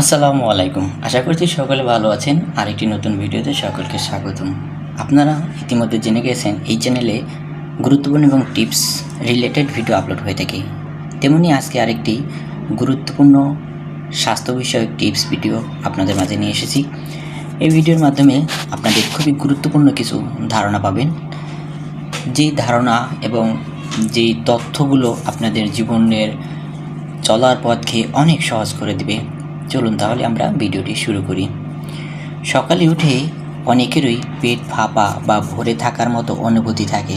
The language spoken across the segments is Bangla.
আসসালামু আলাইকুম। আশা করছি সকলে ভালো আছেন। আরেকটি নতুন ভিডিওতে সকলকে স্বাগতম। আপনারা ইতিমধ্যে জেনে গেছেন, এই চ্যানেলে গুরুত্বপূর্ণ এবং টিপস রিলেটেড ভিডিও আপলোড হয়ে থাকে। তেমনি আজকে আরেকটি গুরুত্বপূর্ণ স্বাস্থ্য বিষয়ক টিপস ভিডিও আপনাদের মাঝে নিয়ে এসেছি। এই ভিডিওর মাধ্যমে আপনাদের খুবই গুরুত্বপূর্ণ কিছু ধারণা পাবেন। যেই ধারণা এবং যেই তথ্যগুলো আপনাদের জীবনের চলার পথকে অনেক সহজ করে দিবে চলুন তাহলে আমরা ভিডিওটি শুরু করি। সকালে উঠে অনেকেরই পেট ফাঁপা বা ভরে থাকার মতো অনুভূতি থাকে।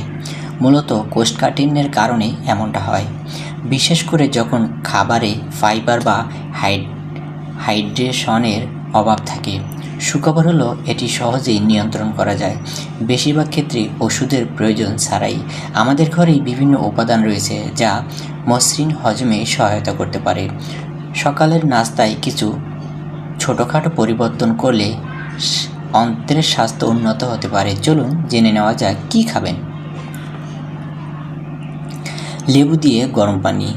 মূলত কোষ্ঠকাঠিন্যের কারণে এমনটা হয়। বিশেষ করে যখন খাবারে ফাইবার বা হাইড হাইড্রেশনের অভাব থাকে। সুখবর হলো এটি সহজেই নিয়ন্ত্রণ করা যায়। বেশিরভাগ ক্ষেত্রে ওষুধের প্রয়োজন ছাড়াই আমাদের ঘরেই বিভিন্ন উপাদান রয়েছে যা মসৃণ হজমে সহায়তা করতে পারে। সকালের নাস্তায় কিছু ছোটোখাটো পরিবর্তন করলে অন্ত্রের স্বাস্থ্য উন্নত হতে পারে। চলুন জেনে নেওয়া যাক, কী খাবেন? লেবু দিয়ে গরম পানি।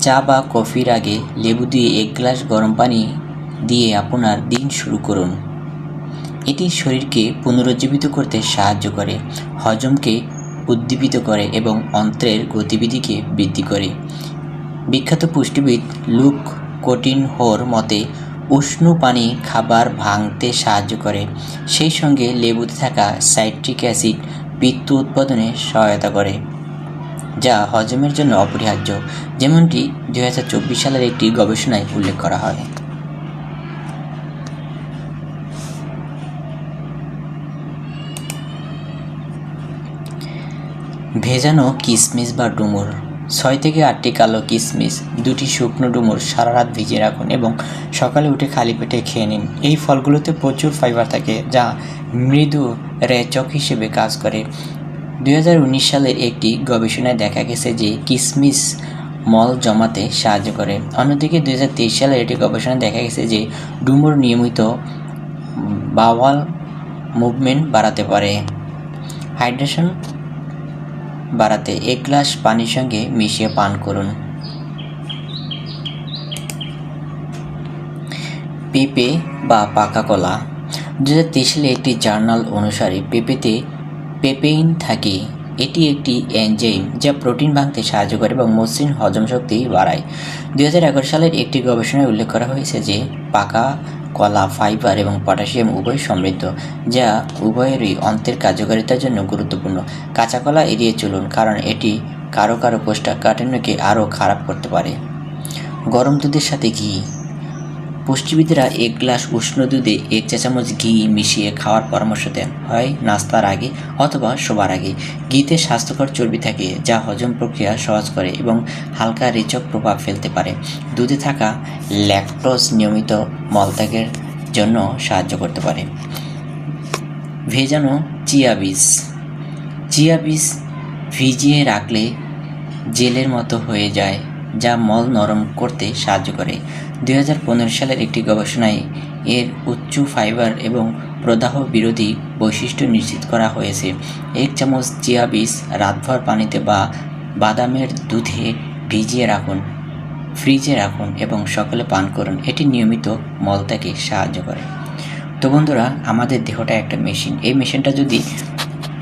চা বা কফির আগে লেবু দিয়ে এক গ্লাস গরম পানি দিয়ে আপনার দিন শুরু করুন। এটি শরীরকে পুনরুজ্জীবিত করতে সাহায্য করে, হজমকে উদ্দীপিত করে এবং অন্ত্রের গতিবিধিকে বৃদ্ধি করে। বিখ্যাত পুষ্টিবিদ লুক কোটিন হোর মতে উষ্ণ পানি খাবার ভাঙতে সাহায্য করে। সেই সঙ্গে লেবুতে থাকা সাইট্রিক অ্যাসিড পিত্ত উৎপাদনে সহায়তা করে, যা হজমের জন্য অপরিহার্য, যেমনটি দু হাজার চব্বিশ সালের একটি গবেষণায় উল্লেখ করা হয়। ভেজানো কিশমিশ বা ডুমুর ছয় থেকে আটটি কালো কিশমিশ দুটি শুকনো ডুমুর সারা রাত ভিজিয়ে রাখুন এবং সকালে উঠে খালি পেটে খেয়ে নিন। এই ফলগুলোতে প্রচুর ফাইবার থাকে যা মৃদু রেচক হিসেবে কাজ করে। দু হাজার উনিশ সালের একটি গবেষণায় দেখা গেছে যে কিশমিশ মল জমাতে সাহায্য করে। অন্যদিকে দুই সালের একটি গবেষণায় দেখা গেছে যে ডুমুর নিয়মিত বাওয়াল মুভমেন্ট বাড়াতে পারে। হাইড্রেশন বাড়াতে এক গ্লাস পানির সঙ্গে মিশিয়ে পান করুন। পেঁপে বা পাকা কলা। দু সালে একটি জার্নাল অনুসারে পেঁপেতে পেপেইন থাকে। এটি একটি এনজাইম যা প্রোটিন ভাঙতে সাহায্য করে এবং মসৃণ হজম শক্তি বাড়ায়। দুই হাজার এগারো সালের একটি গবেষণায় উল্লেখ করা হয়েছে যে পাকা কলা, ফাইবার এবং পটাশিয়াম উভয় সমৃদ্ধ, যা উভয়েরই অন্তের কার্যকারিতার জন্য গুরুত্বপূর্ণ। কাঁচা কলা এড়িয়ে চলুন, কারণ এটি কারও কারও কোষ্ঠকাঠিন্যকে আরও খারাপ করতে পারে। গরম দুধের সাথে ঘি। পুষ্টিবিদরা এক গ্লাস উষ্ণ দুধে এক চা চামচ ঘি মিশিয়ে খাওয়ার পরামর্শ দেন। হয় নাস্তার আগে অথবা শোবার আগে। ঘিতে স্বাস্থ্যকর চর্বি থাকে, যা হজম প্রক্রিয়া সহজ করে এবং হালকা রেচক প্রভাব ফেলতে পারে। দুধে থাকা ল্যাকটোজ নিয়মিত মলত্যাগের জন্য সাহায্য করতে পারে। ভেজানো চিয়া বীজ। চিয়া বীজ ভিজিয়ে রাখলে জেলের মতো হয়ে যায়। যা মল নরম করতে সাহায্য করে। দু হাজার পনেরো সালের একটি গবেষণায় এর উচ্চ ফাইবার এবং প্রদাহ বিরোধী বৈশিষ্ট্য নিশ্চিত করা হয়েছে। এক চামচ চিয়া বীজ রাতভর পানিতে বা বাদামের দুধে ভিজিয়ে রাখুন, ফ্রিজে রাখুন এবং সকালে পান করুন। এটি নিয়মিত মলত্যাগে সাহায্য করে। তো বন্ধুরা, আমাদের দেহটা একটা মেশিন। এই মেশিনটা যদি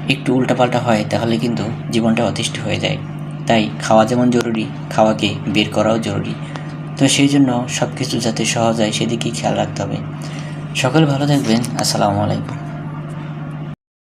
একটু উল্টাপাল্টা হয়, তাহলে কিন্তু জীবনটা অতিষ্ঠ হয়ে যায়। তাই খাওয়া যেমন জরুরি, খাওয়াকে বের করাও জরুরি। তো সেই জন্য সব কিছু যাতে সহজ হয়, সেদিকেই খেয়াল রাখতে হবে। সকলে ভালো থাকবেন। আসসালামু আলাইকুম।